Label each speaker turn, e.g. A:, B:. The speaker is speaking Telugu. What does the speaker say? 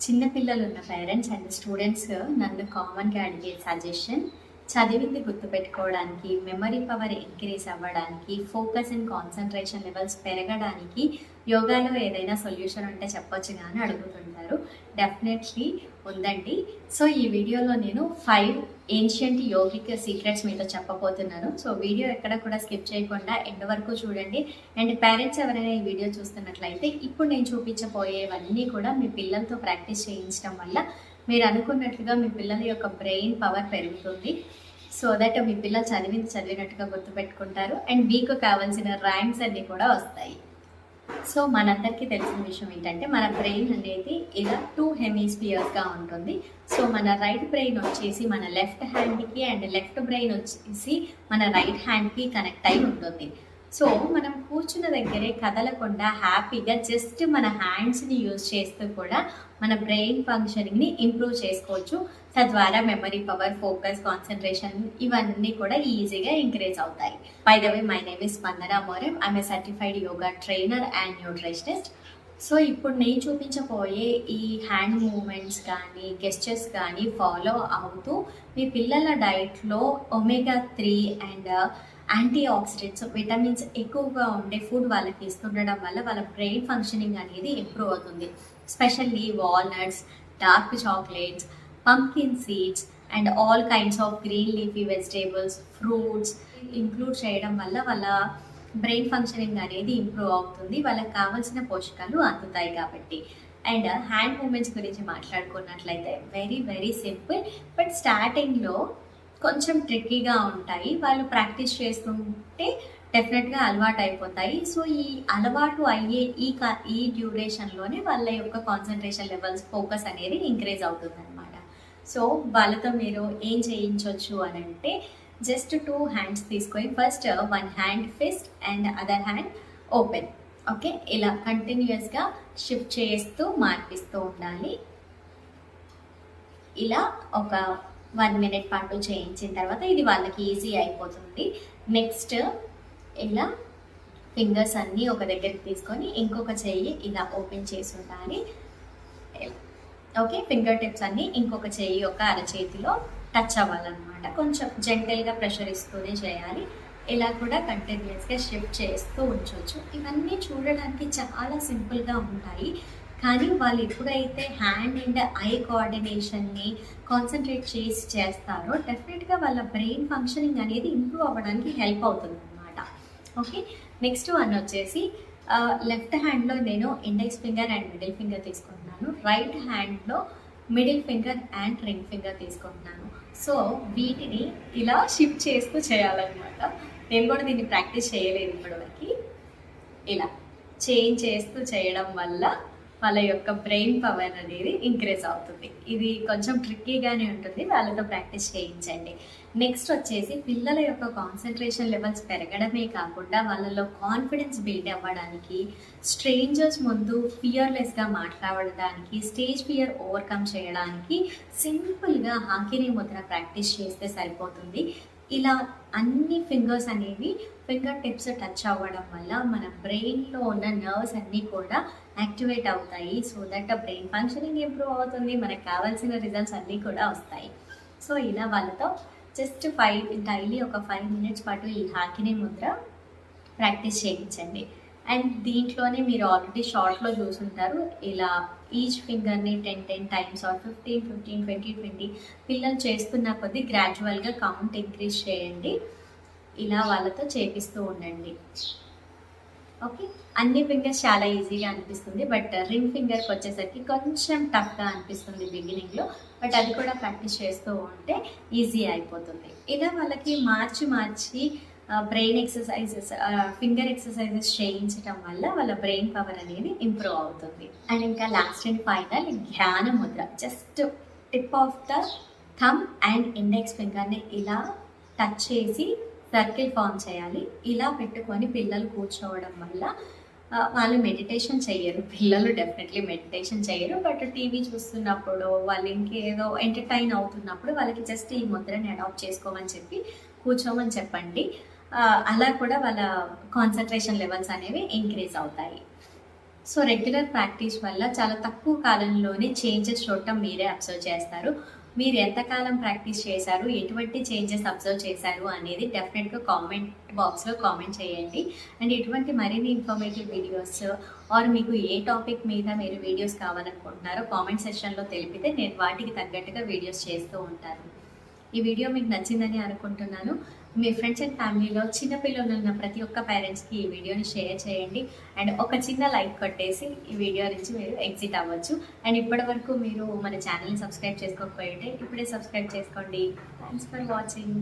A: చిన్నపిల్లలు ఉన్న పేరెంట్స్ అండ్ స్టూడెంట్స్ నన్ను కామన్గా అడిగే సజెషన్ చదివింది గుర్తుపెట్టుకోవడానికి మెమరీ పవర్ ఇంక్రీజ్ అవ్వడానికి ఫోకస్ అండ్ కాన్సన్ట్రేషన్ లెవెల్స్ పెరగడానికి యోగాలో ఏదైనా సొల్యూషన్ ఉంటే చెప్పొచ్చుగా అని అడుగుతుంటారు. డెఫినెట్లీ ఉందండి. సో ఈ వీడియోలో నేను ఫైవ్ ఏన్షియంట్ యోగిక్ సీక్రెట్స్ మీతో చెప్పబోతున్నాను. సో వీడియో ఎక్కడ కూడా స్కిప్ చేయకుండా ఎండ్ వరకు చూడండి. అండ్ పేరెంట్స్ ఎవరైనా ఈ వీడియో చూస్తున్నట్లయితే ఇప్పుడు నేను చూపించబోయేవన్నీ కూడా మీ పిల్లలతో ప్రాక్టీస్ చేయించడం వల్ల మీరు అనుకున్నట్లుగా మీ పిల్లల యొక్క బ్రెయిన్ పవర్ పెరుగుతుంది. సో దట్ మీ పిల్లలు చదివింది చదివినట్టుగా గుర్తుపెట్టుకుంటారు. అండ్ మీకు కావాల్సిన ర్యాంక్స్ అన్నీ కూడా వస్తాయి. సో మనందరికీ తెలిసిన విషయం ఏంటంటే మన బ్రెయిన్ అనేది ఇలా టూ హెమీస్పియర్స్గా ఉంటుంది. సో మన రైట్ బ్రెయిన్ వచ్చేసి మన లెఫ్ట్ హ్యాండ్కి అండ్ లెఫ్ట్ బ్రెయిన్ వచ్చేసి మన రైట్ హ్యాండ్కి కనెక్ట్ అయి ఉంటుంది. సో మనం కూర్చున్న దగ్గరే కదలకుండా హ్యాపీగా జస్ట్ మన హ్యాండ్స్ని యూజ్ చేస్తూ కూడా మన బ్రెయిన్ ఫంక్షనింగ్ని ఇంప్రూవ్ చేసుకోవచ్చు. తద్వారా మెమరీ పవర్ ఫోకస్ కాన్సన్ట్రేషన్ ఇవన్నీ కూడా ఈజీగా ఇంక్రీజ్ అవుతాయి. By the way my name is Spandana Moram I'm a certified yoga trainer and nutritionist so ఇప్పుడు నేను చూపించబోయే ఈ హ్యాండ్ మూమెంట్స్ కానీ గెస్చర్స్ కానీ ఫాలో అవుతూ మీ పిల్లల డైట్లో omega three and antioxidants vitamins ఎక్కువగా ఉండే ఫుడ్ వాళ్ళకి ఇస్తుండడం వల్ల వాళ్ళ బ్రెయిన్ ఫంక్షనింగ్ అనేది ఇంప్రూవ్ అవుతుంది. Specially walnuts dark chocolates pumpkin seeds and all kinds of green leafy vegetables fruits include చేయడం వల్ల వాళ్ళ బ్రెయిన్ ఫంక్షనింగ్ అనేది ఇంప్రూవ్ అవుతుంది. వాళ్ళకి కావాల్సిన పోషకాలు అందుతాయి కాబట్టి. అండ్ హ్యాండ్ మూమెంట్స్ గురించి మాట్లాడుకున్నట్లయితే వెరీ వెరీ సింపుల్ బట్ స్టార్టింగ్లో కొంచెం ట్రిక్కీగా ఉంటాయి. వాళ్ళు ప్రాక్టీస్ చేస్తుంటే డెఫినెట్గా అలవాటు అయిపోతాయి. సో ఈ అలవాటు అయ్యే ఈ కా ఈ డ్యూరేషన్లోనే వాళ్ళ యొక్క కాన్సన్ట్రేషన్ లెవెల్స్ ఫోకస్ అనేది ఇంక్రీజ్ అవుతుంది అనమాట సో వాళ్ళతో మీరు ఏం చేయించవచ్చు అని అంటే జస్ట్ టూ హ్యాండ్స్ తీసుకొని first one hand fist and other hand open okay ఇలా కంటిన్యూస్గా షిఫ్ట్ చేస్తూ మార్పిస్తూ ఉండాలి. ఇలా ఒక వన్ మినిట్ పాటు చేయించిన తర్వాత ఇది వాళ్ళకి ఈజీ అయిపోతుంది. నెక్స్ట్ ఇలా ఫింగర్స్ అన్నీ ఒక దగ్గరికి తీసుకొని ఇంకొక చెయ్యి ఇలా ఓపెన్ చేసి ఉండాలి. ఓకే ఫింగర్ టిప్స్ అన్నీ ఇంకొక చెయ్యి ఒక అరచేతిలో టచ్ అవ్వాలన్నమాట. కొంచెం జెంటల్గా ప్రెషర్ ఇస్తూనే చేయాలి. ఇలా కూడా కంటిన్యూస్గా షిఫ్ట్ చేస్తూ ఉంచవచ్చు ఇవన్నీ చూడడానికి చాలా సింపుల్గా ఉంటాయి. కానీ వాళ్ళు ఎప్పుడైతే హ్యాండ్ అండ్ ఐ కోఆర్డినేషన్ని కాన్సన్ట్రేట్ చేసి చేస్తారో డెఫినెట్గా వాళ్ళ బ్రెయిన్ ఫంక్షనింగ్ అనేది ఇంప్రూవ్ అవ్వడానికి హెల్ప్ అవుతుంది అనమాట ఓకే నెక్స్ట్ వన్ వచ్చేసి లెఫ్ట్ హ్యాండ్లో నేను index finger and middle finger తీసుకుంటున్నాను. రైట్ హ్యాండ్లో middle finger and ring finger తీసుకుంటున్నాను. సో వీటిని ఇలా షిఫ్ట్ చేస్తూ చేయాలన్నమాట. నేను కూడా దీన్ని ప్రాక్టీస్ చేయలేదు ఇప్పటివరకు. ఇలా చేంజ్ చేస్తూ చేయడం వల్ల వాళ్ళ యొక్క బ్రెయిన్ పవర్ అనేది ఇంక్రీజ్ అవుతుంది. ఇది కొంచెం ట్రిక్కీగానే ఉంటుంది. వాళ్ళతో ప్రాక్టీస్ చేయించండి. నెక్స్ట్ వచ్చేసి పిల్లల యొక్క కాన్సన్ట్రేషన్ లెవెల్స్ పెరగడమే కాకుండా వాళ్ళలో కాన్ఫిడెన్స్ బిల్డ్ అవ్వడానికి స్ట్రేంజర్స్ ముందు ఫియర్లెస్గా మాట్లాడడానికి స్టేజ్ ఫియర్ ఓవర్కమ్ చేయడానికి సింపుల్గా హాకినీ ముద్ర ప్రాక్టీస్ చేస్తే సరిపోతుంది. ఇలా అన్ని ఫింగర్స్ అనేవి ఫింగర్ టిప్స్ టచ్ అవ్వడం వల్ల మన బ్రెయిన్లో ఉన్న నర్వ్స్ అన్నీ కూడా యాక్టివేట్ అవుతాయి. So that brain functioning improve అవుతుంది. మనకు కావాల్సిన రిజల్ట్స్ అన్నీ కూడా వస్తాయి. సో ఇలా వాళ్ళతో జస్ట్ ఫైవ్ డైలీ ఒక ఫైవ్ మినిట్స్ పాటు ఈ హాకినీ ముద్ర ప్రాక్టీస్ చేయించండి. అండ్ దీంట్లోనే మీరు ఆల్రెడీ షార్ట్లో చూసుంటారు. ఇలా each ఫింగర్ని ten ten times or fifteen fifteen twenty twenty పిల్లలు చేస్తున్న కొద్దీ గ్రాడ్యువల్గా కౌంట్ ఇంక్రీజ్ చేయండి. ఇలా వాళ్ళతో చేపిస్తూ ఉండండి. ఓకే అన్ని ఫింగర్స్ చాలా ఈజీగా అనిపిస్తుంది. బట్ రింగ్ ఫింగర్కి వచ్చేసరికి కొంచెం టఫ్గా అనిపిస్తుంది బిగినింగ్లో బట్ అది కూడా ప్రాక్టీస్ చేస్తూ ఉంటే ఈజీ అయిపోతుంది. ఇలా వాళ్ళకి మార్చి మార్చి బ్రెయిన్ ఎక్సర్సైజెస్ ఫింగర్ ఎక్సర్సైజెస్ చేయించడం వల్ల వాళ్ళ బ్రెయిన్ పవర్ అనేది ఇంప్రూవ్ అవుతుంది. అండ్ ఇంకా లాస్ట్ అండ్ ఫైనల్ ధ్యాన Mudra. Just tip of the thumb and index ఫింగర్ని ఇలా టచ్ చేసి సర్కిల్ ఫామ్ చేయాలి. ఇలా పెట్టుకొని పిల్లలు కూర్చోవడం వల్ల వాళ్ళు మెడిటేషన్ చేయరు. పిల్లలు డెఫినెట్లీ మెడిటేషన్ చేయరు. బట్ టీవీ చూస్తున్నప్పుడు వాళ్ళు ఇంకేదో ఎంటర్టైన్ అవుతున్నప్పుడు వాళ్ళకి జస్ట్ ఈ ముద్రని అడాప్ట్ చేసుకోమని చెప్పి కూర్చోమని చెప్పండి. అలా కూడా వాళ్ళ కాన్సన్ట్రేషన్ లెవెల్స్ అనేవి ఇంక్రీజ్ అవుతాయి. సో రెగ్యులర్ ప్రాక్టీస్ వల్ల చాలా తక్కువ కాలంలోనే చేంజెస్ చూడటం మీరే అబ్జర్వ్ చేస్తారు. మీరు ఎంతకాలం ప్రాక్టీస్ చేశారు? ఎటువంటి చేంజెస్ అబ్జర్వ్ చేశారు? అనేది డెఫినెట్గా కామెంట్ బాక్స్లో కామెంట్ చేయండి. అండ్ ఇటువంటి మరిన్ని ఇన్ఫర్మేటివ్ వీడియోస్ ఆర్ మీకు ఏ టాపిక్ మీద మీరు వీడియోస్ కావాలనుకుంటున్నారో కామెంట్ సెక్షన్లో తెలిపితే నేను వాటికి తగ్గట్టుగా వీడియోస్ చేస్తూ ఉంటాను. ఈ వీడియో మీకు నచ్చిందని అనుకుంటున్నాను. మీ ఫ్రెండ్స్ అండ్ ఫ్యామిలీలో చిన్నపిల్లలు ఉన్న ప్రతి ఒక్క పేరెంట్స్కి ఈ వీడియోని షేర్ చేయండి. అండ్ ఒక చిన్న లైక్ కొట్టేసి ఈ వీడియో నుంచి మీరు ఎగ్జిట్ అవ్వచ్చు. అండ్ ఇప్పటి వరకు మీరు మన ఛానల్ని సబ్స్క్రైబ్ చేసుకోకపోయింటే ఇప్పుడే సబ్స్క్రైబ్ చేసుకోండి. Thanks for watching